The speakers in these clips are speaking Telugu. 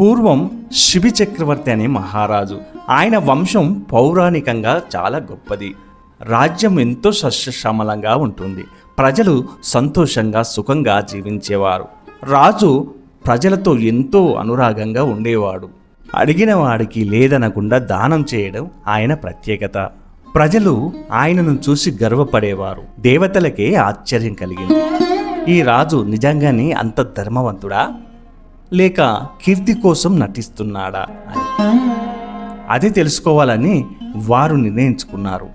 పూర్వం శిబి చక్రవర్తి అనే మహారాజు. ఆయన వంశం పౌరాణికంగా చాలా గొప్పది. రాజ్యం ఎంతో సస్యశ్యామలంగా ఉంటుంది. ప్రజలు సంతోషంగా సుఖంగా జీవించేవారు. రాజు ప్రజలతో ఎంతో అనురాగంగా ఉండేవాడు. అడిగిన వాడికి లేదనకుండా దానం చేయడం ఆయన ప్రత్యేకత. ప్రజలు ఆయనను చూసి గర్వపడేవారు. దేవతలకే ఆశ్చర్యం కలిగింది. ఈ రాజు నిజంగానే అంత ధర్మవంతుడా? లేక కీర్తి కోసం నటిస్తున్నాడా అని. అది తెలుసుకోవాలని వారు నిర్ణయించుకున్నారు.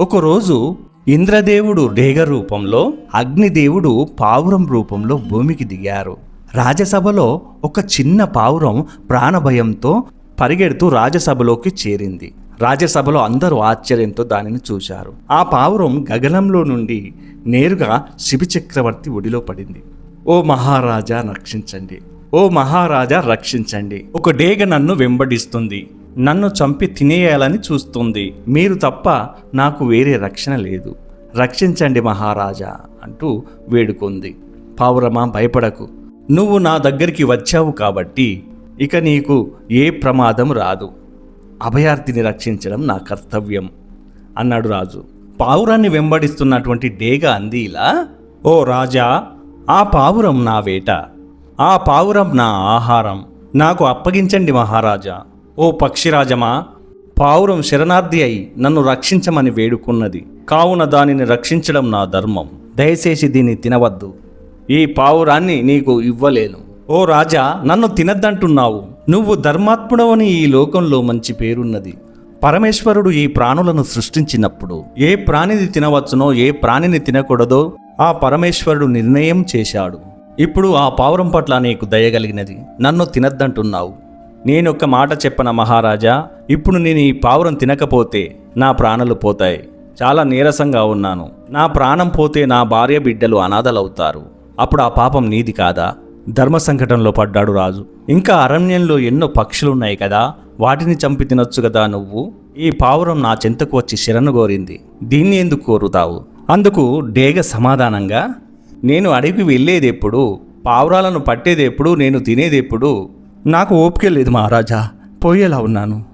ఒకరోజు ఇంద్రదేవుడు డేగ రూపంలో అగ్నిదేవుడు పావురం రూపంలో భూమికి దిగారు. రాజసభలో ఒక చిన్న పావురం ప్రాణభయంతో పరిగెడుతూ రాజసభలోకి చేరింది. రాజసభలో అందరూ ఆశ్చర్యంతో దానిని చూశారు. ఆ పావురం గగనంలో నుండి నేరుగా శిబి చక్రవర్తి ఒడిలో పడింది. ఓ మహారాజా రక్షించండి. ఓ మహారాజా రక్షించండి. ఒక డేగ నన్ను వెంబడిస్తుంది. నన్ను చంపి తినేయాలని చూస్తుంది. మీరు తప్ప నాకు వేరే రక్షణ లేదు. రక్షించండి మహారాజా అంటూ వేడుకుంది. పావురమా భయపడకు. నువ్వు నా దగ్గరికి వచ్చావు కాబట్టి ఇక నీకు ఏ ప్రమాదం రాదు. అభయార్థిని రక్షించడం నా కర్తవ్యం అన్నాడు రాజు. పావురాన్ని వెంబడిస్తున్నటువంటి డేగ అంది ఇలా. ఓ రాజా ఆ పావురం నా వేట. ఆ పావురం నా ఆహారం. నాకు అప్పగించండి మహారాజా. ఓ పక్షిరాజమా పావురం శరణార్థి అయి నన్ను రక్షించమని వేడుకున్నది. కావున దానిని రక్షించడం నా ధర్మం. దయచేసి దీన్ని తినవద్దు. ఈ పావురాన్ని నీకు ఇవ్వలేను. ఓ రాజా నన్ను తినద్దంటున్నావు. నువ్వు ధర్మాత్ముడవని ఈ లోకంలో మంచి పేరున్నది. పరమేశ్వరుడు ఈ ప్రాణులను సృష్టించినప్పుడు ఏ ప్రాణిని తినవచ్చునో ఏ ప్రాణిని తినకూడదో ఆ పరమేశ్వరుడు నిర్ణయం చేశాడు. ఇప్పుడు ఆ పావురం పట్ల నీకు దయగలిగినది నన్ను తినద్దంటున్నావు. నేనొక్క మాట చెప్పన మహారాజా? ఇప్పుడు నేను ఈ పావురం తినకపోతే నా ప్రాణాలు పోతాయి. చాలా నీరసంగా ఉన్నాను. నా ప్రాణం పోతే నా భార్య బిడ్డలు అనాథలవుతారు. అప్పుడు ఆ పాపం నీది కాదా? ధర్మ సంకటంలో పడ్డాడు రాజు. ఇంకా అరణ్యంలో ఎన్నో పక్షులున్నాయి కదా? వాటిని చంపి తినొచ్చు కదా నువ్వు? ఈ పావురం నా చెంతకు వచ్చి శరణు కోరింది. దీన్ని ఎందుకు కోరుతావు? అందుకు డేగ సమాధానంగా నేను అడవికి వెళ్ళేది ఎప్పుడు? పావురాలను పట్టేది ఎప్పుడు? నేను తినేది ఎప్పుడు? నాకు ఓపిక లేదు మహారాజా. పోయేలా ఉన్నాను.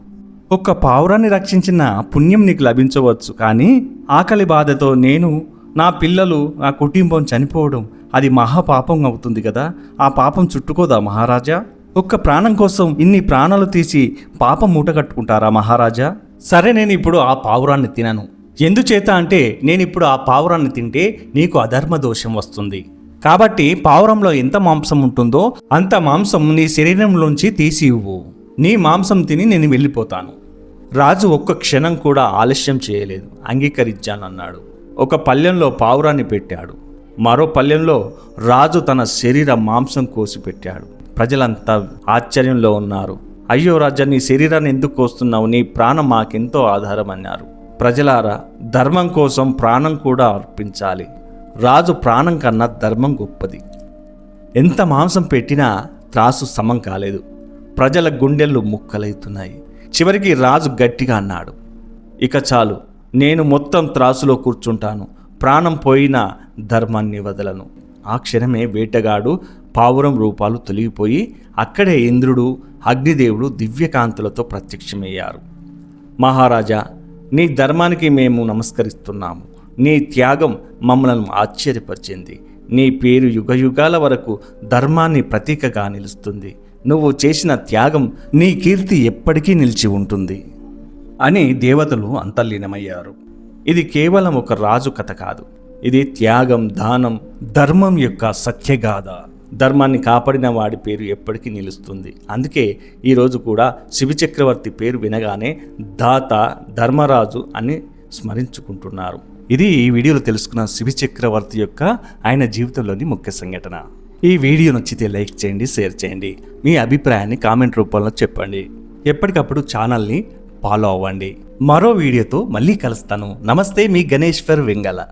ఒక్క పావురాన్ని రక్షించిన పుణ్యం నీకు లభించవచ్చు. కానీ ఆకలి బాధతో నేను నా పిల్లలు నా కుటుంబం చనిపోవడం అది మహాపాపం అవుతుంది కదా? ఆ పాపం చుట్టుకోదా మహారాజా? ఒక్క ప్రాణం కోసం ఇన్ని ప్రాణాలు తీసి పాపం మూట కట్టుకుంటారా మహారాజా? సరే నేను ఇప్పుడు ఆ పావురాన్ని తినను. ఎందుచేత అంటే నేను ఇప్పుడు ఆ పావురాన్ని తింటే నీకు అధర్మ దోషం వస్తుంది. కాబట్టి పావురంలో ఎంత మాంసం ఉంటుందో అంత మాంసం నీ శరీరంలోంచి తీసి ఇవ్వు నీ మాంసం తిని నేను వెళ్ళిపోతాను. రాజు ఒక్క క్షణం కూడా ఆలస్యం చేయలేదు. అంగీకరించానన్నాడు. ఒక పల్లెంలో పావురాన్ని పెట్టాడు. మరో పల్లెంలో రాజు తన శరీర మాంసం కోసి పెట్టాడు ప్రజలంతా ఆశ్చర్యంలో ఉన్నారు. అయ్యో రాజా నీ శరీరాన్ని ఎందుకు కోస్తున్నావు? నీ ప్రాణం మాకెంతో ఆధారం అన్నారు ప్రజలారా ధర్మం కోసం ప్రాణం కూడా అర్పించాలి. రాజు ప్రాణం కన్నా ధర్మం గొప్పది. ఎంత మాంసం పెట్టినా త్రాసు సమం కాలేదు. ప్రజల గుండెలు ముక్కలవుతున్నాయి చివరికి రాజు గట్టిగా అన్నాడు ఇక చాలు నేను మొత్తం త్రాసులో కూర్చుంటాను. ప్రాణం పోయిన ధర్మాన్ని వదలను. ఆ క్షణమే వేటగాడు పావురం రూపాలు తొలగిపోయి అక్కడే ఇంద్రుడు అగ్నిదేవుడు దివ్యకాంతులతో ప్రత్యక్షమయ్యారు. మహారాజా నీ ధర్మానికి మేము నమస్కరిస్తున్నాము. నీ త్యాగం మమ్మలను ఆశ్చర్యపరిచింది. నీ పేరు యుగయుగాల వరకు ధర్మాన్ని ప్రతీకగా నిలుస్తుంది. నువ్వు చేసిన త్యాగం నీ కీర్తి ఎప్పటికీ నిలిచి ఉంటుంది. అని దేవతలు అంతర్లీనమయ్యారు. ఇది కేవలం ఒక రాజు కథ కాదు. ఇది త్యాగం దానం ధర్మం యొక్క సత్యగాథ. ధర్మాన్ని కాపాడిన వాడి పేరు ఎప్పటికీ నిలుస్తుంది. అందుకే ఈరోజు కూడా శివచక్రవర్తి పేరు వినగానే దాత ధర్మరాజు అని స్మరించుకుంటున్నారు. ఇది ఈ వీడియోలో తెలుసుకున్న శివచక్రవర్తి యొక్క ఆయన జీవితంలోని ముఖ్య సంఘటన. ఈ వీడియో నచ్చితే లైక్ చేయండి షేర్ చేయండి. మీ అభిప్రాయాన్ని కామెంట్ రూపంలో చెప్పండి. ఎప్పటికప్పుడు ఛానల్ని ఫాలో అవ్వండి. మరో వీడియోతో మళ్ళీ కలుస్తాను. నమస్తే మీ గణేశ్వర్ వెంగళ.